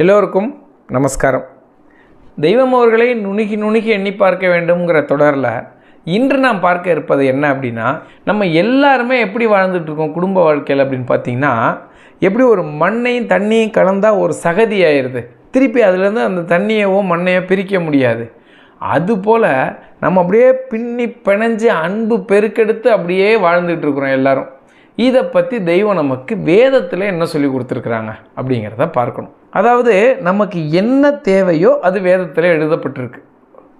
எல்லோருக்கும் நமஸ்காரம். தெய்வம் அவர்களை நுணுகி நுணுகி எண்ணி பார்க்க வேண்டும்ங்கிற தொடரில் இன்று நாம் பார்க்க இருப்பது என்ன அப்படின்னா நம்ம எல்லாருமே எப்படி வாழ்ந்துட்டுருக்கோம் குடும்ப வாழ்க்கையில் அப்படின்னு பார்த்தீங்கன்னா எப்படி ஒரு மண்ணையும் தண்ணியும் கலந்தால் ஒரு சகதி ஆயிடுது திருப்பி அதுலேருந்து அந்த தண்ணியவோ மண்ணையோ பிரிக்க முடியாது. அதுபோல் நம்ம அப்படியே பின்னி பிணைஞ்சு அன்பு பெருக்கெடுத்து அப்படியே வாழ்ந்துட்டுருக்குறோம் எல்லோரும் எல்லாரும். இதை பற்றி தெய்வம் நமக்கு வேதத்தில் என்ன சொல்லி கொடுத்துருக்குறாங்க அப்படிங்கிறத பார்க்கணும். அதாவது நமக்கு என்ன தேவையோ அது வேதத்தில் எழுதப்பட்டிருக்கு.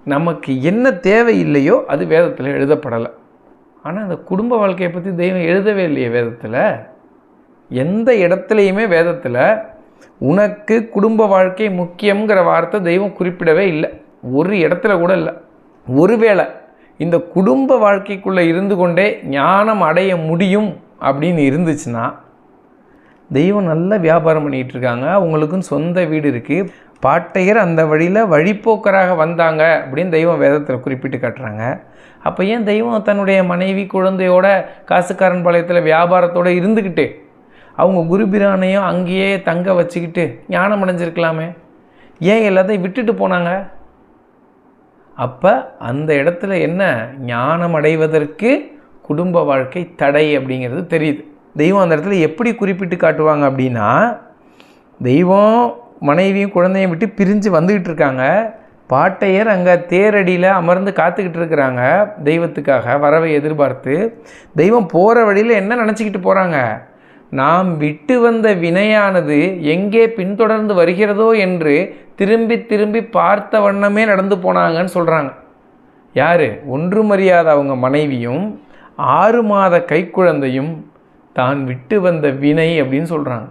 நமக்கு என்ன தேவை இல்லையோ அது வேதத்தில் எழுதப்படலை. ஆனால் அந்த குடும்ப வாழ்க்கையை பற்றி தெய்வம் எழுதவே இல்லையே வேதத்தில். எந்த இடத்துலையுமே வேதத்தில் உனக்கு குடும்ப வாழ்க்கை முக்கியங்கிற வார்த்தை தெய்வம் குறிப்பிடவே இல்லை. ஒரு இடத்துல கூட இல்லை. ஒருவேளை இந்த குடும்ப வாழ்க்கைக்குள்ளே இருந்து கொண்டே ஞானம் அடைய முடியும் அப்படின்னு இருந்துச்சுன்னா தெய்வம் நல்ல வியாபாரம் பண்ணிகிட்டு இருக்காங்க. அவங்களுக்குன்னு சொந்த வீடு இருக்குது பாட்டையர் அந்த வழியில் வழிப்போக்கராக வந்தாங்க அப்படின்னு தெய்வம் வேதத்தில் குறிப்பிட்டு காட்டுறாங்க. அப்போ ஏன் தெய்வம் தன்னுடைய மனைவி குழந்தையோட காசுக்காரன் பாளையத்தில் வியாபாரத்தோடு இருந்துக்கிட்டு அவங்க குருபிரானையும் அங்கேயே தங்க வச்சுக்கிட்டு ஞானம் அடைஞ்சிருக்கலாமே? ஏன் எல்லாத்தையும் விட்டுட்டு போனாங்க? அப்போ அந்த இடத்துல என்ன? ஞானம் அடைவதற்கு குடும்ப வாழ்க்கை தடை அப்படிங்கிறது தெரியுது. தெய்வம் அந்த இடத்துல எப்படி குறிப்பிட்டு காட்டுவாங்க அப்படின்னா தெய்வம் மனைவியும் குழந்தையும் விட்டு பிரிஞ்சு வந்துக்கிட்டு இருக்காங்க. பாட்டையர் அங்கே தேரடியில் அமர்ந்து காத்துக்கிட்டு இருக்கிறாங்க தெய்வத்துக்காக வரவை எதிர்பார்த்து. தெய்வம் போகிற வழியில் என்ன நினச்சிக்கிட்டு போகிறாங்க நாம் விட்டு வந்த வினையானது எங்கே பின்தொடர்ந்து வருகிறதோ என்று திரும்பி திரும்பி பார்த்த வண்ணமே நடந்து போனாங்கன்னு சொல்கிறாங்க யார்? ஒன்றுமறியாத அவங்க மனைவியும் ஆறு மாத கைக்குழந்தையும் தான் விட்டு வந்த வினை அப்படின்னு சொல்கிறாங்க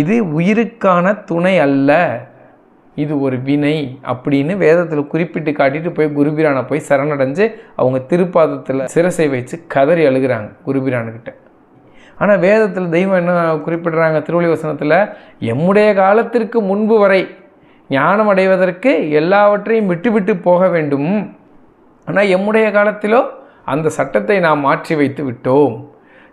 இது உயிருக்கான துணை அல்ல. இது ஒரு வினை அப்படின்னு வேதத்தில் குறிப்பிட்டு காட்டிட்டு போய் குருபிரானை போய் சரணடைஞ்சு அவங்க திருப்பாதத்தில் சிரசை வச்சு கதறி அழுகிறாங்க குருபிரானுக்கிட்ட ஆனால் வேதத்தில் தெய்வம் என்ன குறிப்பிடுறாங்க திருவள்ளி வசனத்தில்? எம்முடைய காலத்திற்கு முன்பு வரை ஞானம் அடைவதற்கு எல்லாவற்றையும் விட்டுவிட்டு போக வேண்டும். ஆனால் எம்முடைய காலத்திலோ அந்த சட்டத்தை நாம் மாற்றி வைத்து விட்டோம்.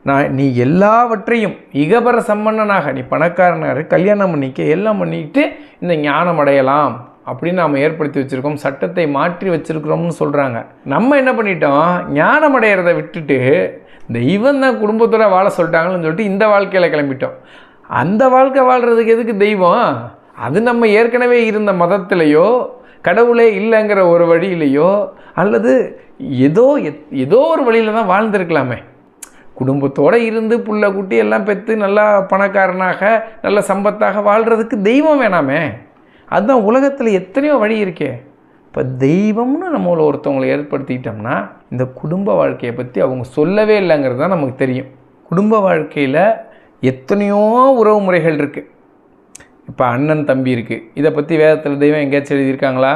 நான் நீ எல்லாவற்றையும் இகபர சம்பன்னனாக நீ பணக்காரனாக கல்யாணம் பண்ணிக்க எல்லாம் பண்ணிக்கிட்டு இந்த ஞானம் அடையலாம் அப்படின்னு நாம் ஏற்படுத்தி வச்சுருக்கோம் சட்டத்தை மாற்றி வச்சுருக்கிறோம்னு சொல்கிறாங்க நம்ம என்ன பண்ணிட்டோம்? ஞானம் அடையிறத விட்டுட்டு தெய்வம் தான் குடும்பத்தோட வாழ சொல்லிட்டாங்கன்னு சொல்லிட்டு இந்த வாழ்க்கையில் கிளம்பிட்டோம். அந்த வாழ்க்கை வாழ்கிறதுக்கு எதுக்கு தெய்வம்? அது நம்ம ஏற்கனவே இருந்த மதத்திலேயோ கடவுளே இல்லைங்கிற ஒரு வழியிலையோ அல்லது ஏதோ ஏதோ ஒரு வழியில் தான் வாழ்ந்துருக்கலாமே. குடும்பத்தோடு இருந்து புள்ள குட்டி எல்லாம் பெற்று நல்லா பணக்காரனாக நல்ல சம்பத்தாக வாழ்கிறதுக்கு தெய்வம் வேணாமே. அதுதான் உலகத்தில் எத்தனையோ வழி இருக்கே. இப்போ தெய்வம்னு நம்மளை ஒருத்தவங்களை ஏற்படுத்திக்கிட்டோம்னா இந்த குடும்ப வாழ்க்கையை பற்றி அவங்க சொல்லவே இல்லைங்கிறது தான் நமக்கு தெரியும். குடும்ப வாழ்க்கையில் எத்தனையோ உறவு முறைகள் இருக்குது இப்போ அண்ணன் தம்பி இருக்குது இதை பற்றி வேதத்தில் தெய்வம் எங்கேயாச்சும் எழுதியிருக்காங்களா?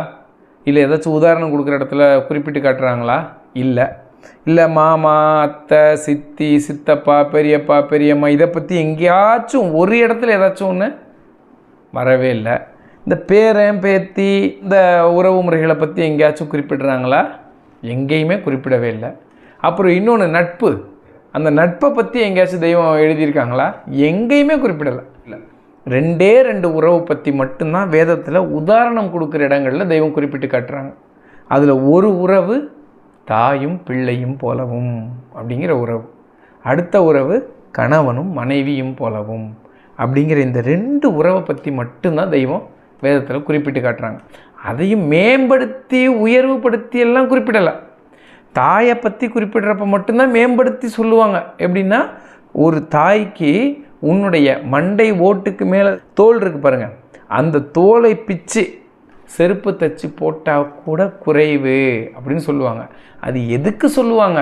இல்லை ஏதாச்சும் உதாரணம் கொடுக்குற இடத்துல குறிப்பிட்டு காட்டுறாங்களா? இல்லை. இல்லை மாமா அத்தை சித்தி சித்தப்பா பெரியப்பா பெரியம்மா இதை பற்றி எங்கேயாச்சும் ஒரு இடத்துல ஏதாச்சும் ஒன்று வரவே இல்லை. இந்த பேரன் பேத்தி இந்த உறவு முறைகளை பற்றி எங்கேயாச்சும் குறிப்பிடுறாங்களா? எங்கேயுமே குறிப்பிடவே இல்லை. அப்புறம் இன்னொன்று நட்பு. அந்த நட்பை பற்றி எங்கேயாச்சும் தெய்வம் எழுதியிருக்காங்களா? எங்கேயுமே குறிப்பிடலை. இல்லை. ரெண்டே ரெண்டு உறவு பற்றி மட்டும்தான் வேதத்தில் உதாரணம் கொடுக்குற இடங்களில் தெய்வம் குறிப்பிட்டு காட்டுறாங்க. அதில் ஒரு உறவு தாயும் பிள்ளையும் போலவும் அப்படிங்கிற உறவு அடுத்த உறவு கணவனும் மனைவியும் போலவும் அப்படிங்கிற இந்த ரெண்டு உறவை பற்றி மட்டும்தான் தெய்வம் வேதத்தில் குறிப்பிட்டு காட்டுறாங்க. அதையும் மேம்படுத்தி உயர்வுபடுத்தி எல்லாம் குறிப்பிடலை. தாயை பற்றி குறிப்பிடுறப்ப மட்டும்தான் மேம்படுத்தி சொல்லுவாங்க. எப்படின்னா ஒரு தாய்க்கு உன்னுடைய மண்டை ஓட்டுக்கு மேலே தோல் இருக்குது பாருங்கள் அந்த தோலை பிச்சு செருப்பு தச்சு போட்டால் கூட குறைவு அப்படின்னு சொல்லுவாங்க. அது எதுக்கு சொல்லுவாங்க?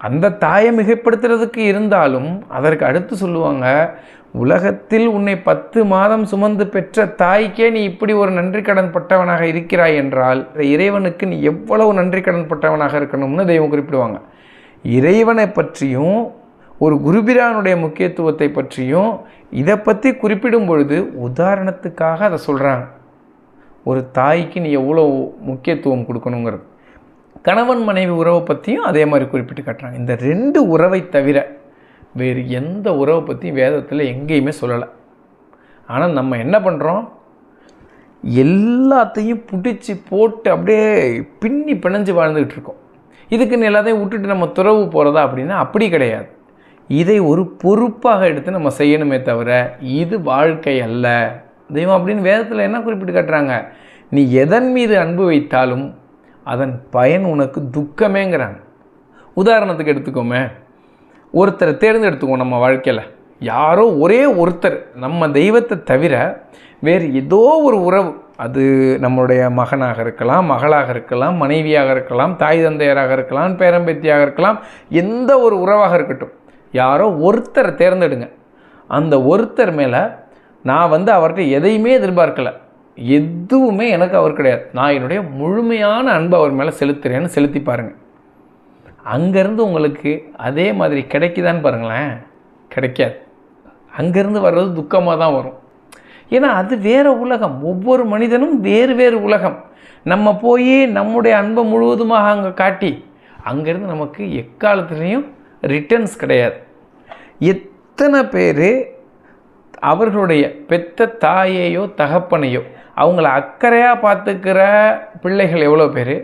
அந்த தாயை மிகைப்படுத்துறதுக்கு இருந்தாலும் அதற்கு அடுத்து சொல்லுவாங்க உலகத்தில் உன்னை பத்து மாதம் சுமந்து பெற்ற தாய்க்கே நீ இப்படி ஒரு நன்றி கடன் பட்டவனாக இருக்கிறாய் என்றால் இறைவனுக்கு நீ எவ்வளவு நன்றி கடன் பட்டவனாக இருக்கணும்னு தெய்வம் குறிப்பிடுவாங்க. இறைவனை பற்றியும் ஒரு குருபிரானுடைய முக்கியத்துவத்தை பற்றியும் இதை பற்றி குறிப்பிடும் பொழுது உதாரணத்துக்காக அதை சொல்கிறாங்க ஒரு தாய்க்கு நீ எவ்வளோ முக்கியத்துவம் கொடுக்கணுங்கிறது. கணவன் மனைவி உறவை பற்றியும் அதே மாதிரி குறிப்பிட்டு காட்டுறாங்க. இந்த ரெண்டு உறவை தவிர வேறு எந்த உறவை பற்றியும் வேதத்தில் எங்கேயுமே சொல்லலை. ஆனால் நம்ம என்ன பண்ணுறோம் எல்லாத்தையும் பிடிச்சி போட்டு அப்படியே பின்னி பிணைஞ்சு வாழ்ந்துக்கிட்டு இருக்கோம். இதுக்குன்னு எல்லாத்தையும் விட்டுட்டு நம்ம துறவு போகிறதா அப்படின்னா அப்படி கிடையாது. இதை ஒரு பொறுப்பாக எடுத்து நம்ம செய்யணுமே தவிர இது வாழ்க்கை அல்ல. தெய்வம் அப்படின்னு வேதத்தில் என்ன குறிப்பிட்டு காட்டுறாங்க? நீ எதன் மீது அன்பு வைத்தாலும் அதன் பயன் உனக்கு துக்கமேங்கிறாங்க. உதாரணத்துக்கு எடுத்துக்கோமே. ஒருத்தரை தேர்ந்தெடுத்துக்கோ நம்ம வாழ்க்கையில். யாரோ ஒரே ஒருத்தர் நம்ம தெய்வத்தை தவிர வேறு ஏதோ ஒரு உறவு. அது நம்மளுடைய மகனாக இருக்கலாம் மகளாக இருக்கலாம் மனைவியாக இருக்கலாம் தாய் தந்தையராக இருக்கலாம் பேரம்பேத்தியாக இருக்கலாம் எந்த ஒரு உறவாக இருக்கட்டும். யாரோ ஒருத்தரை தேர்ந்தெடுங்க. அந்த ஒருத்தர் மேலே நான் வந்து அவர்கிட்ட எதையுமே எதிர்பார்க்கலை. எதுவுமே எனக்கு அவர் கிடையாது. நான் என்னுடைய முழுமையான அன்பை அவர் மேலே செலுத்துகிறேன்னு செலுத்தி பாருங்கள் அங்கேருந்து உங்களுக்கு அதே மாதிரி கிடைக்குதான்னு பாருங்களேன். கிடைக்காது. அங்கேருந்து வர்றது துக்கமாக தான் வரும். ஏன்னா அது வேறு உலகம். ஒவ்வொரு மனிதனும் வேறு வேறு உலகம். நம்ம போய் நம்முடைய அன்பை முழுவதுமாக அங்கே காட்டி அங்கேருந்து நமக்கு எக்காலத்துலேயும் ரிட்டர்ன்ஸ் கிடையாது. எத்தனை பேர் அவர்களுடைய பெத்த தாயையோ தகப்பனையோ அவங்கள அக்கறையாக பார்த்துக்கிற பிள்ளைகள் எவ்வளோ பேர்?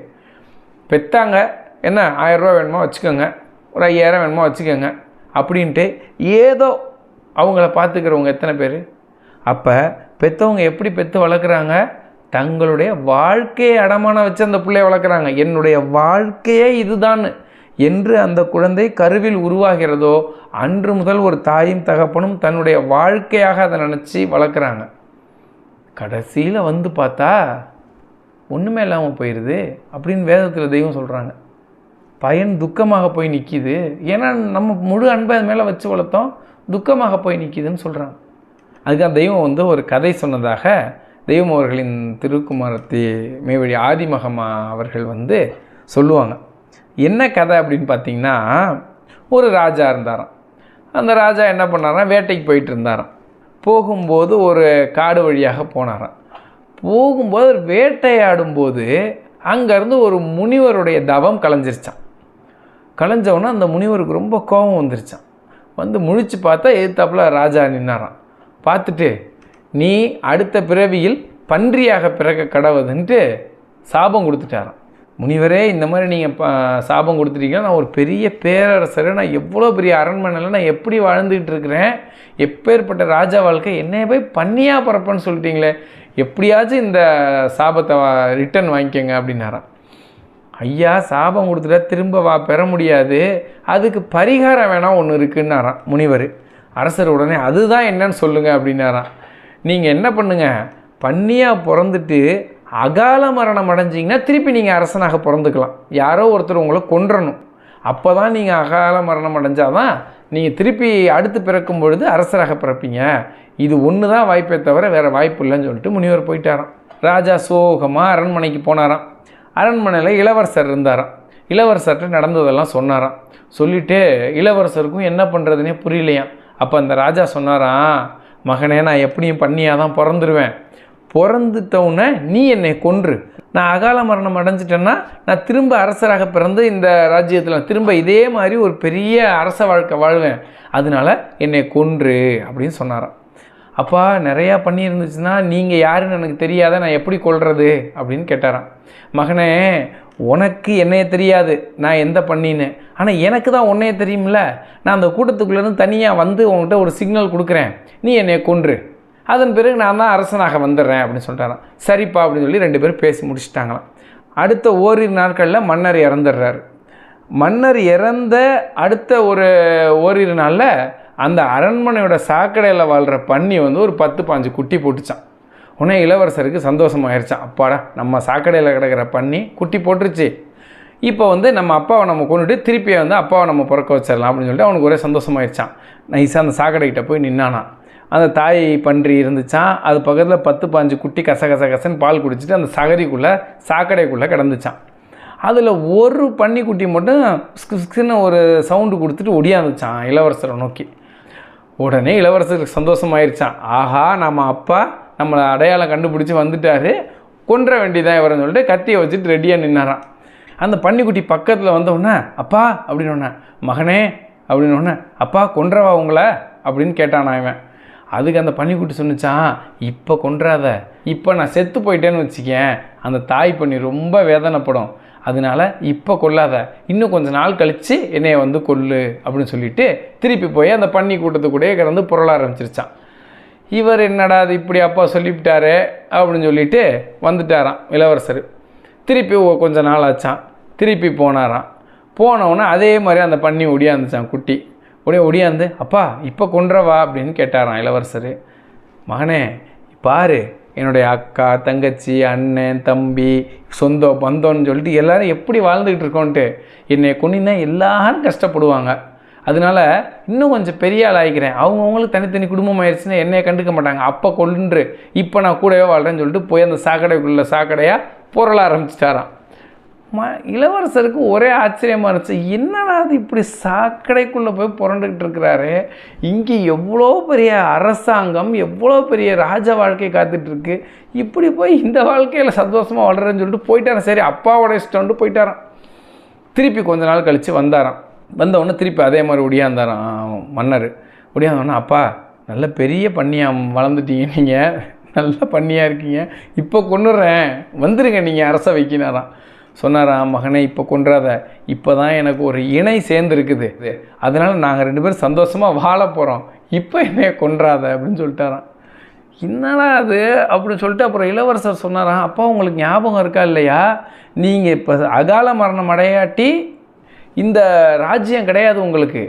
பெத்தாங்க என்ன ஆயிரரூவா வேணுமோ வச்சுக்கோங்க. ஒரு ஐயாயிரம் வேணுமோ வச்சுக்கோங்க. அப்படின்ட்டு ஏதோ அவங்கள பார்த்துக்கிறவங்க எத்தனை பேர்? அப்போ பெற்றவங்க எப்படி பெற்று வளர்க்குறாங்க? தங்களுடைய வாழ்க்கையை அடமான வச்சு அந்த பிள்ளைய வளர்க்குறாங்க. என்னுடைய வாழ்க்கையே இதுதான். என்று அந்த குழந்தை கருவில் உருவாகிறதோ அன்று முதல் ஒரு தாயும் தகப்பனும் தன்னுடைய வாழ்க்கையாக அதை நினச்சி வளர்க்குறாங்க. கடைசியில் வந்து பார்த்தா ஒன்றுமே இல்லாமல் போயிடுது அப்படின்னு வேதத்தில் தெய்வம் சொல்கிறாங்க பயன் துக்கமாக போய் நிற்கிது ஏன்னா நம்ம முழு அன்பை அது மேலே வச்சு வளர்த்தோம் துக்கமாக போய் நிற்கிதுன்னு சொல்கிறாங்க அதுக்காக தெய்வம் வந்து ஒரு கதை சொன்னதாக தெய்வம் அவர்களின் திருக்குமாரத்தி மேவழி ஆதிமகமா அவர்கள் வந்து சொல்லுவாங்க. என்ன கதை அப்படின்னு பார்த்தீங்கன்னா ஒரு ராஜா இருந்தாராம். அந்த ராஜா என்ன பண்ணாராம்? வேட்டைக்கு போயிட்டு இருந்தாராம். போகும்போது ஒரு காடு வழியாக போனாராம். போகும்போது வேட்டையாடும்போது அங்கேருந்து ஒரு முனிவருடைய தவம் கலைஞ்சிருச்சான் கலைஞ்சவொன்னே அந்த முனிவருக்கு ரொம்ப கோபம் வந்துருச்சான் வந்து முழிச்சு பார்த்தா எதிர்த்தாப்புல ராஜா நின்னாராம். பார்த்துட்டு நீ அடுத்த பிறவியில் பன்றியாக பிறக்க கடவுதுன்ட்டு சாபம் கொடுத்துட்டாராம். முனிவரே இந்த மாதிரி நீங்கள் ப சாபம் கொடுத்துட்டீங்கன்னா நான் ஒரு பெரிய பேரரசர் நான் எவ்வளோ பெரிய அரண்மனையில் நான் எப்படி வாழ்ந்துக்கிட்டு இருக்கிறேன் எப்பேற்பட்ட ராஜா வாழ்க்கை என்னைய போய் பண்ணியாக பிறப்பேன்னு சொல்லிட்டீங்களே எப்படியாச்சும் இந்த சாபத்தை ரிட்டர்ன் வாங்கிக்கோங்க அப்படின்னாராம். ஐயா சாபம் கொடுத்துட்டா திரும்ப வா பெற முடியாது அதுக்கு பரிகாரம் வேணால் ஒன்று இருக்குன்னாராம் முனிவர். அரசர் உடனே அதுதான் என்னன்னு சொல்லுங்கள் அப்படின்னாராம். நீங்கள் என்ன பண்ணுங்கள் பண்ணியாக பிறந்துட்டு அகால மரணம் அடைஞ்சிங்கன்னா திருப்பி நீங்கள் அரசனாக பிறந்துக்கலாம். யாரோ ஒருத்தர் உங்களை கொன்றணும். அப்போ தான் நீங்கள் அகால மரணம் அடைஞ்சாதான் நீங்கள் திருப்பி அடுத்து பிறக்கும் பொழுது அரசராக பிறப்பீங்க. இது ஒன்று தான் வாய்ப்பே தவிர வேறு வாய்ப்பு இல்லைன்னு சொல்லிட்டு முனிவர் போயிட்டாராம். ராஜா சோகமாக அரண்மனைக்கு போனாராம். அரண்மனையில் இளவரசர் இருந்தாராம். இளவரசர்கிட்ட நடந்ததெல்லாம் சொன்னாராம். சொல்லிவிட்டு இளவரசருக்கும் என்ன பண்ணுறதுனே புரியலையாம். அப்போ அந்த ராஜா சொன்னாராம் மகனே நான் எப்படியும் பண்ணியாக தான் பிறந்துருவேன். பிறந்துட்டவுடனே நீ என்னை கொன்று. நான் அகால மரணம் அடைஞ்சிட்டேன்னா நான் திரும்ப அரசராக பிறந்து இந்த ராஜ்யத்தில் திரும்ப இதே மாதிரி ஒரு பெரிய அரச வாழ்க்கை வாழ்வேன். அதனால என்னை கொன்று அப்படின்னு சொன்னாராம். அப்பா நிறையா பண்ணியிருந்துச்சுன்னா நீங்கள் யாருன்னு எனக்கு தெரியாத நான் எப்படி கொள்வது அப்படின்னு கேட்டாராம். மகனே உனக்கு என்னைய தெரியாது நான் எந்த பண்ணின்னு. ஆனால் எனக்கு தான் உன்னைய தெரியும்ல. நான் அந்த கூட்டத்துக்குள்ளேருந்து தனியாக வந்து உங்கள்கிட்ட ஒரு சிக்னல் கொடுக்குறேன். நீ என்னைய கொன்று. அதன் பிறகு நான் தான் அரசனாக வந்துடுறேன் அப்படின்னு சொல்லிட்டாராம் சரிப்பா அப்படின்னு சொல்லி ரெண்டு பேரும் பேசி முடிச்சிட்டாங்களாம். அடுத்த ஓரிரு நாட்களில் மன்னர் இறந்துடுறாரு. மன்னர் இறந்த அடுத்த ஒரு ஓரிரு நாளில் அந்த அரண்மனையோட சாக்கடையில் வாழ்கிற பன்னி வந்து ஒரு பத்து பாஞ்சு குட்டி போட்டுச்சான் உடனே இளவரசருக்கு சந்தோஷமாயிருச்சான் அப்பாடா நம்ம சாக்கடையில் கிடக்கிற பன்னி குட்டி போட்டுருச்சு. இப்போ வந்து நம்ம அப்பாவை நம்ம கொண்டுட்டு திருப்பி வந்து அப்பாவை நம்ம பிறக்க வச்சிடலாம் அப்படின்னு சொல்லிட்டு அவனுக்கு ஒரே சந்தோஷமாயிருச்சான் நைஸாக அந்த சாக்கடைக்கிட்ட போய் நின்னானான் அந்த தாய் பன்றி இருந்துச்சான் அது பக்கத்தில் பத்து பாஞ்சு குட்டி கச கச கசன்னு பால் குடிச்சிட்டு அந்த சகரிக்குள்ளே சாக்கடைக்குள்ளே கிடந்துச்சான் அதில் ஒரு பன்னிக்குட்டி மட்டும் ஸ்கிஸ்கின்னு ஒரு சவுண்டு கொடுத்துட்டு ஒடியாந்துச்சான் இளவரசரை நோக்கி. உடனே இளவரசருக்கு சந்தோஷமாயிருச்சான் ஆஹா நம்ம அப்பா நம்மளை அடையாளம் கண்டுபிடிச்சி வந்துட்டாரு. கொன்ற வேண்டிதான் இவரன்னு சொல்லிட்டு கத்தியை வச்சுட்டு ரெடியாக நின்னாரான் அந்த பன்னிக்குட்டி பக்கத்தில் வந்தோடனே அப்பா அப்படின்னு மகனே அப்படின்னு அப்பா கொன்றவா உங்களை? அப்படின்னு கேட்டான் இவன். அதுக்கு அந்த பன்னிக்குட்டி சொன்னிச்சான் இப்போ கொன்றாத. இப்போ நான் செத்து போயிட்டேன்னு வச்சுக்கேன். அந்த தாய் பண்ணி ரொம்ப வேதனைப்படும். அதனால இப்போ கொல்லாத. இன்னும் கொஞ்ச நாள் கழித்து என்னைய வந்து கொல்லு அப்படின்னு சொல்லிட்டு திருப்பி போய் அந்த பன்னி கூட்டத்துக்கூடயே கிடந்து புரள ஆரம்பிச்சிருச்சான் இவர் என்னடா அது இப்படி அப்பா சொல்லிவிட்டாரு? அப்படின்னு சொல்லிட்டு வந்துட்டாராம் இளவரசர். திருப்பி கொஞ்ச நாள் ஆச்சான் திருப்பி போனாராம். போனவுடனே அதே மாதிரி அந்த பன்னி ஒடியாந்துச்சான் குட்டி. உடனே ஒடியாந்து அப்பா இப்போ கொன்றவா அப்படின்னு கேட்டாராம் இளவரசர். மகனே பாரு என்னுடைய அக்கா தங்கச்சி அண்ணன் தம்பி சொந்தம் பந்தோன்னு சொல்லிட்டு எல்லாரும் எப்படி வாழ்ந்துக்கிட்டு இருக்கோன்ட்டு என்னை கொண்டினா எல்லாரும் கஷ்டப்படுவாங்க. அதனால இன்னும் கொஞ்சம் பெரிய ஆள் ஆகிக்கிறேன் அவங்கவுங்களுக்கு தனித்தனி குடும்பம் ஆயிடுச்சுன்னா என்னைய கண்டுக்க மாட்டாங்க. அப்போ கொல்லுன்று இப்போ நான் கூடவே வாழ்கிறேன்னு சொல்லிட்டு போய் அந்த சாக்கடைக்குள்ளே சாக்கடையாக பொருள ஆரம்பிச்சிட்டாராம். ம இளவரசருக்கு ஒரே ஆச்சரியமாக இருந்துச்சு. என்னடா அது இப்படி சாக்கடைக்குள்ளே போய் புரண்டுக்கிட்டு இருக்கிறாரு? இங்கே எவ்வளோ பெரிய அரசாங்கம் எவ்வளோ பெரிய ராஜ வாழ்க்கை காத்துட்ருக்கு இப்படி போய் இந்த வாழ்க்கையில் சந்தோஷமாக வளர்றேன்னு சொல்லிட்டு போயிட்டாரன் சரி அப்பாவோட இஷ்டம்ட்டு போயிட்டாரான் திருப்பி கொஞ்ச நாள் கழித்து வந்தாராம். வந்தவுடனே திருப்பி அதே மாதிரி ஒடியாந்தாராம் மன்னர். ஒடியாந்தோடனே அப்பா நல்ல பெரிய பண்ணியாக வளர்ந்துட்டீங்க நீங்கள் நல்ல பண்ணியாக இருக்கீங்க. இப்போ கொண்டுறேன். வந்துடுங்க நீங்கள் அரசை வைக்கினாராம் சொன்னாராம் மகனே இப்போ கொன்றாத. இப்போ தான் எனக்கு ஒரு இணை சேர்ந்துருக்குது. அதனால் நாங்கள் ரெண்டு பேரும் சந்தோஷமாக வாழ போகிறோம் இப்போ என்னைய கொன்றாத. அப்படின்னு சொல்லிட்டாராம். என்னடா அது? அப்படின்னு சொல்லிட்டு அப்புறம் இளவரசர் சொன்னாராம் அப்போ உங்களுக்கு ஞாபகம் இருக்கா இல்லையா? நீங்கள் இப்போ அகால மரணம் அடையாட்டி இந்த ராஜ்யம் கிடையாது உங்களுக்கு.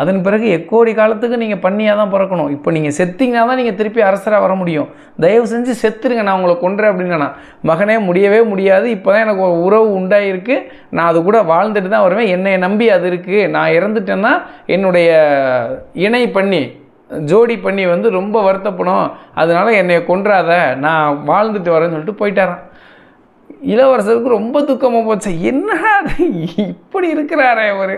அதன் பிறகு எக்கோடி காலத்துக்கு நீங்கள் பண்ணியாக தான் பிறக்கணும். இப்போ நீங்கள் செத்தீங்கன்னா தான் நீங்கள் திருப்பி அரசராக வர முடியும். தயவு செஞ்சு செத்துருங்க நான் உங்களை கொன்றேன் அப்படின்னா மகனே முடியவே முடியாது. இப்போ தான் எனக்கு ஒரு உறவு உண்டாயிருக்கு. நான் அது கூட வாழ்ந்துட்டு தான் வருவேன். என்னை நம்பி அது இருக்குது நான் இறந்துட்டேன்னா என்னுடைய இணை பண்ணி ஜோடி பண்ணி வந்து ரொம்ப வருத்தப்படும். அதனால என்னை கொன்றாத. நான் வாழ்ந்துட்டு வரேன்னு சொல்லிட்டு போயிட்டாரான் இளவரசருக்கு ரொம்ப துக்கமாக போச்சு. என்னடா இப்படி இருக்கிறாரே அவர்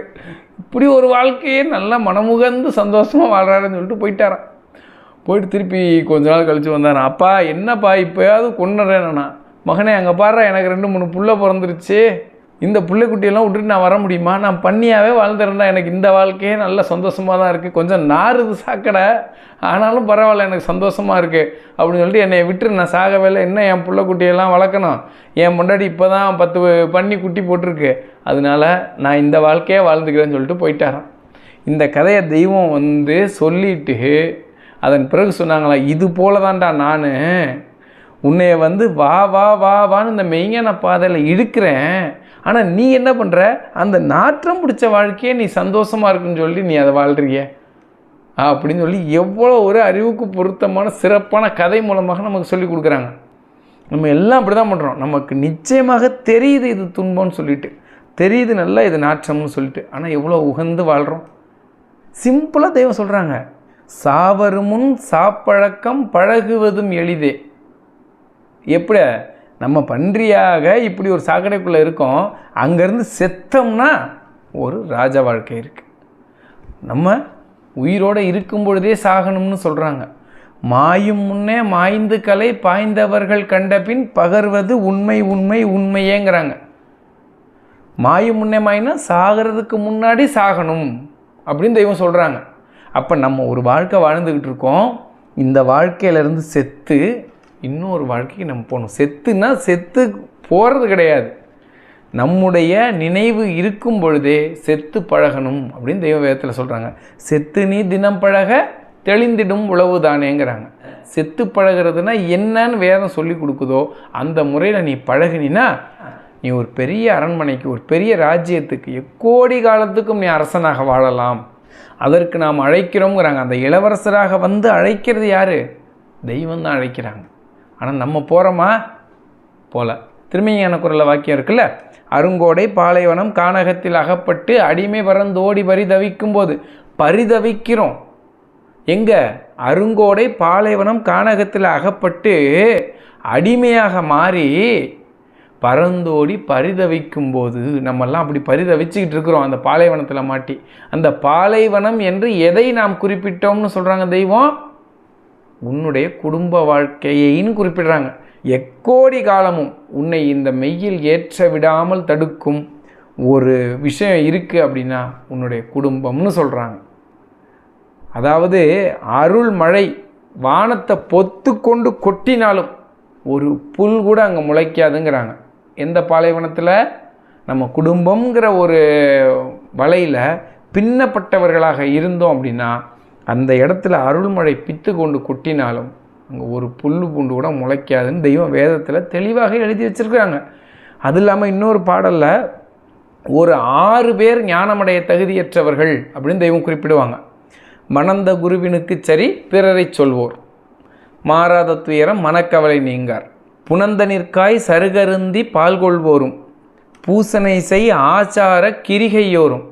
இப்படி ஒரு வாழ்க்கையே நல்லா மனமுகந்து சந்தோஷமாக வாழ்கிறாருன்னு சொல்லிட்டு போயிட்டாரான் போயிட்டு திருப்பி கொஞ்ச நாள் கழித்து வந்தாராம். அப்பா என்னப்பா இப்போயாவது கொண்டுறேன்னா மகனே அங்கே பாடுறா எனக்கு ரெண்டு மூணு புள்ள பிறந்துருச்சு. இந்த பிள்ளைக்குட்டியெல்லாம் விட்டுட்டு நான் வர முடியுமா? நான் பண்ணியாகவே வாழ்ந்துருந்தா எனக்கு இந்த வாழ்க்கையே நல்ல சந்தோஷமாக தான் இருக்குது கொஞ்சம் நாறுது சாக்கடை. ஆனாலும் பரவாயில்ல எனக்கு சந்தோஷமாக இருக்குது அப்படின்னு சொல்லிட்டு என்னை விட்டுரு நான் சாகவே இல்லை. என்ன என் பிள்ளைக்குட்டியெல்லாம் வளர்க்கணும்? என் முன்னாடி இப்போ தான் பத்து பண்ணி குட்டி போட்டிருக்கு. அதனால நான் இந்த வாழ்க்கையே வாழ்ந்துக்கிறேன்னு சொல்லிட்டு போயிட்டாராம். இந்த கதையை தெய்வம் வந்து சொல்லிட்டு அதன் பிறகு சொன்னாங்களா இது போல தான்டா நான். உன்னைய வந்து வா வா வா வான்னு இந்த மெய்ஞான பாதையில் இழுக்கிறேன். ஆனால் நீ என்ன பண்ணுற அந்த நாற்றம் பிடிச்ச வாழ்க்கையே நீ சந்தோஷமாக இருக்குன்னு சொல்லி நீ அதை வாழ்கிறிய அப்படின்னு சொல்லி எவ்வளோ ஒரு அறிவுக்கு பொருத்தமான சிறப்பான கதை மூலமாக நமக்கு சொல்லி கொடுக்குறாங்க. நம்ம எல்லாம் அப்படி தான் பண்ணுறோம் நமக்கு நிச்சயமாக தெரியுது இது துன்பம்னு சொல்லிட்டு. தெரியுது நல்லா இது நாற்றம்னு சொல்லிட்டு. ஆனால் எவ்வளோ உகந்து வாழ்கிறோம் சிம்பிளாக தெய்வம் சொல்கிறாங்க சாவருமுன் சாப்பழக்கம் பழகுவதும் எளிதே. எப்படி? நம்ம பன்றியாக இப்படி ஒரு சாக்கடைக்குள்ளே இருக்கோம் அங்கேருந்து செத்தோம்னா ஒரு ராஜ வாழ்க்கை இருக்குது நம்ம உயிரோடு இருக்கும் பொழுதே சாகணும்னு சொல்கிறாங்க மாயும் முன்னே மாய்ந்து கலை பாய்ந்தவர்கள் கண்டபின் பகர்வது உண்மை உண்மை உண்மையேங்கிறாங்க. மாயும் முன்னே மாயினா சாகிறதுக்கு முன்னாடி சாகணும் அப்படின்னு தெய்வம் சொல்கிறாங்க அப்போ நம்ம ஒரு வாழ்க்கை வாழ்ந்துக்கிட்டு இருக்கோம் இந்த வாழ்க்கையிலேருந்து செத்து இன்னொரு வாழ்க்கைக்கு நம்ம போகணும். செத்துனா செத்து போகிறது கிடையாது. நம்முடைய நினைவு இருக்கும் பொழுதே செத்து பழகணும் அப்படின்னு தெய்வ வேதத்தில் சொல்கிறாங்க செத்து நீ தினம் பழக தெளிந்திடும் உழவு தானேங்கிறாங்க. செத்து பழகிறதுனா என்னன்னு வேதம் சொல்லி கொடுக்குதோ அந்த முறையில் நீ பழகினா நீ ஒரு பெரிய அரண்மனைக்கு ஒரு பெரிய ராஜ்யத்துக்கு எக்கோடி காலத்துக்கும் நீ அரசனாக வாழலாம். அதற்கு நாம் அழைக்கிறோங்கிறாங்க அந்த இளவரசராக வந்து அழைக்கிறது யார்? தெய்வம் தான் அழைக்கிறாங்க. ஆனால் நம்ம போகிறோமா போல. திருமையான குரலில் வாக்கியம் இருக்குல்ல? அருங்கோடை பாலைவனம் கானகத்தில் அகப்பட்டு அடிமை பறந்தோடி பரிதவிக்கும் போது பரிதவிக்கிறோம். எங்க? அருங்கோடை பாலைவனம் கானகத்தில் அகப்பட்டு அடிமையாக மாறி பறந்தோடி பரிதவிக்கும் போது நம்மெல்லாம் அப்படி பரிதவிச்சுக்கிட்டு இருக்கிறோம் அந்த பாலைவனத்தில் மாட்டி. அந்த பாலைவனம் என்று எதை நாம் குறிப்பிட்டோம்னு சொல்கிறாங்க தெய்வம்? உன்னுடைய குடும்ப வாழ்க்கையின்னு குறிப்பிடுறாங்க. எக்கோடி காலமும் உன்னை இந்த மெய்யில் ஏற்ற விடாமல் தடுக்கும் ஒரு விஷயம் இருக்குது அப்படின்னா உன்னுடைய குடும்பம்னு சொல்கிறாங்க அதாவது அருள் மழை வானத்தை பொத்து கொண்டு கொட்டினாலும் ஒரு புல் கூட அங்கே முளைக்காதுங்கிறாங்க. எந்த பாலைவனத்தில்? நம்ம குடும்பங்கிற ஒரு வலையில் பின்னப்பட்டவர்களாக இருந்தோம் அப்படின்னா அந்த இடத்துல அருள்மழை பித்து கொண்டு கொட்டினாலும் அங்கே ஒரு புல் பூண்டு கூட முளைக்காதுன்னு தெய்வம் வேதத்தில் தெளிவாக எழுதி வச்சுருக்குறாங்க. அது இல்லாமல் இன்னொரு பாடலில் ஒரு ஆறு பேர் ஞானமடைய தகுதியற்றவர்கள் அப்படின்னு தெய்வம் குறிப்பிடுவாங்க. மணந்த குருவினுக்கு சரி பிறரை சொல்வோர். மாறாத துயரம் மனக்கவலை நீங்கார். புனந்த நிற்காய் சருகருந்தி பால் கொள்வோரும் பூசனை செய் ஆச்சார கிரிகையோரும்.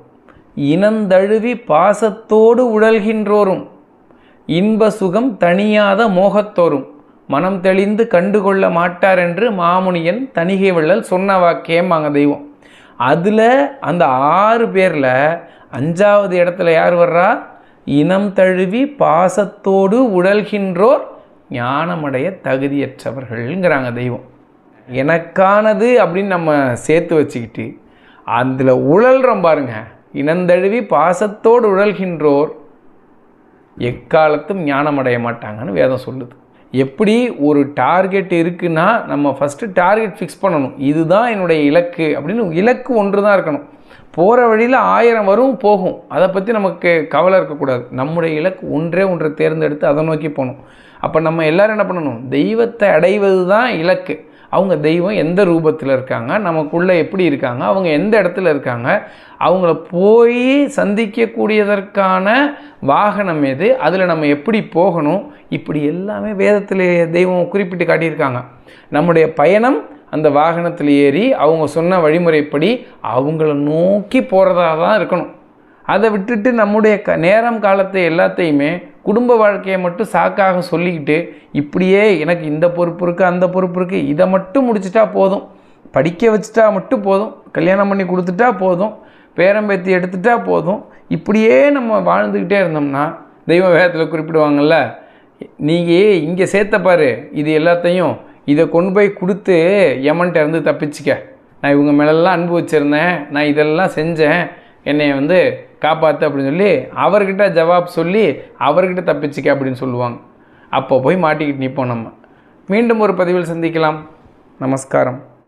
இனந்தழுவி பாசத்தோடு உழல்கின்றோரும். இன்ப சுகம் தணியாத மோகத்தோரும். மனம் தெளிந்து கண்டுகொள்ள மாட்டார் என்று மாமுனியன் தணிகை வள்ளல் சொன்ன வாக்கியமாங்க தெய்வம். அதில் அந்த ஆறு பேரில் அஞ்சாவது இடத்துல யார் வர்றா? இனம் தழுவி பாசத்தோடு உழல்கின்றோர் ஞானமடைய தகுதியற்றவர்கள்ங்கிறாங்க தெய்வம். எனக்கானது அப்படின்னு நம்ம சேர்த்து வச்சுக்கிட்டு அதில் உழல்றோம் பாருங்க. இனந்தழுவி பாசத்தோடு உழல்கின்றோர் எக்காலத்தும் ஞானமடைய மாட்டாங்கன்னு வேதம் சொல்லுது. எப்படி ஒரு டார்கெட் இருக்குன்னா நம்ம ஃபஸ்ட்டு டார்கெட் ஃபிக்ஸ் பண்ணணும். இதுதான் என்னுடைய இலக்கு அப்படின்னு இலக்கு ஒன்று தான் இருக்கணும். போகிற வழியில் ஆயிரம் வரும் போகும். அதை பற்றி நமக்கு கவலை இருக்கக்கூடாது. நம்முடைய இலக்கு ஒன்றே ஒன்றை தேர்ந்தெடுத்து அதை நோக்கி போகணும். அப்போ நம்ம எல்லாரும் என்ன பண்ணணும்? தெய்வத்தை அடைவது தான் இலக்கு. அவங்க தெய்வம் எந்த ரூபத்தில் இருக்காங்க நமக்குள்ளே எப்படி இருக்காங்க அவங்க எந்த இடத்துல இருக்காங்க அவங்கள போய் சந்திக்கக்கூடியதற்கான வாகனம் எது அதில் நம்ம எப்படி போகணும் இப்படி எல்லாமே வேதத்தில் தெய்வம் குறிப்பிட்டு காட்டியிருக்காங்க. நம்முடைய பயணம் அந்த வாகனத்தில் ஏறி அவங்க சொன்ன வழிமுறைப்படி அவங்கள நோக்கி போகிறதா தான் இருக்கணும். அதை விட்டுட்டு நம்முடைய க நேரம் காலத்தை எல்லாத்தையுமே குடும்ப வாழ்க்கையை மட்டும் சாக்காக சொல்லிக்கிட்டு இப்படியே எனக்கு இந்த பொறுப்பு இருக்குது அந்த பொறுப்பு இருக்குது இதை மட்டும் முடிச்சிட்டா போதும். படிக்க வச்சுட்டா மட்டும் போதும். கல்யாணம் பண்ணி கொடுத்துட்டா போதும். பேரம்பேத்தி எடுத்துட்டா போதும். இப்படியே நம்ம வாழ்ந்துக்கிட்டே இருந்தோம்னா தெய்வ வேதத்தில் குறிப்பிடுவாங்கள்ல நீங்கள் இங்கே சேர்த்தப்பாரு இது எல்லாத்தையும் இதை கொண்டு போய் கொடுத்து எமன்கிட்ட இருந்து தப்பிச்சிக்க. நான் இவங்க மேலெல்லாம் அன்பு வச்சுருந்தேன் நான் இதெல்லாம் செஞ்சேன் என்னை வந்து காப்பாற்று அப்படின்னு சொல்லி அவர்கிட்ட ஜவாப் சொல்லி அவர்கிட்ட தப்பிச்சிக்க அப்படின்னு சொல்லுவாங்க. அப்போ போய் மாட்டிக்கிட்டு நிற்போம் நம்ம. மீண்டும் ஒரு பதிவில் சந்திக்கலாம். நமஸ்காரம்.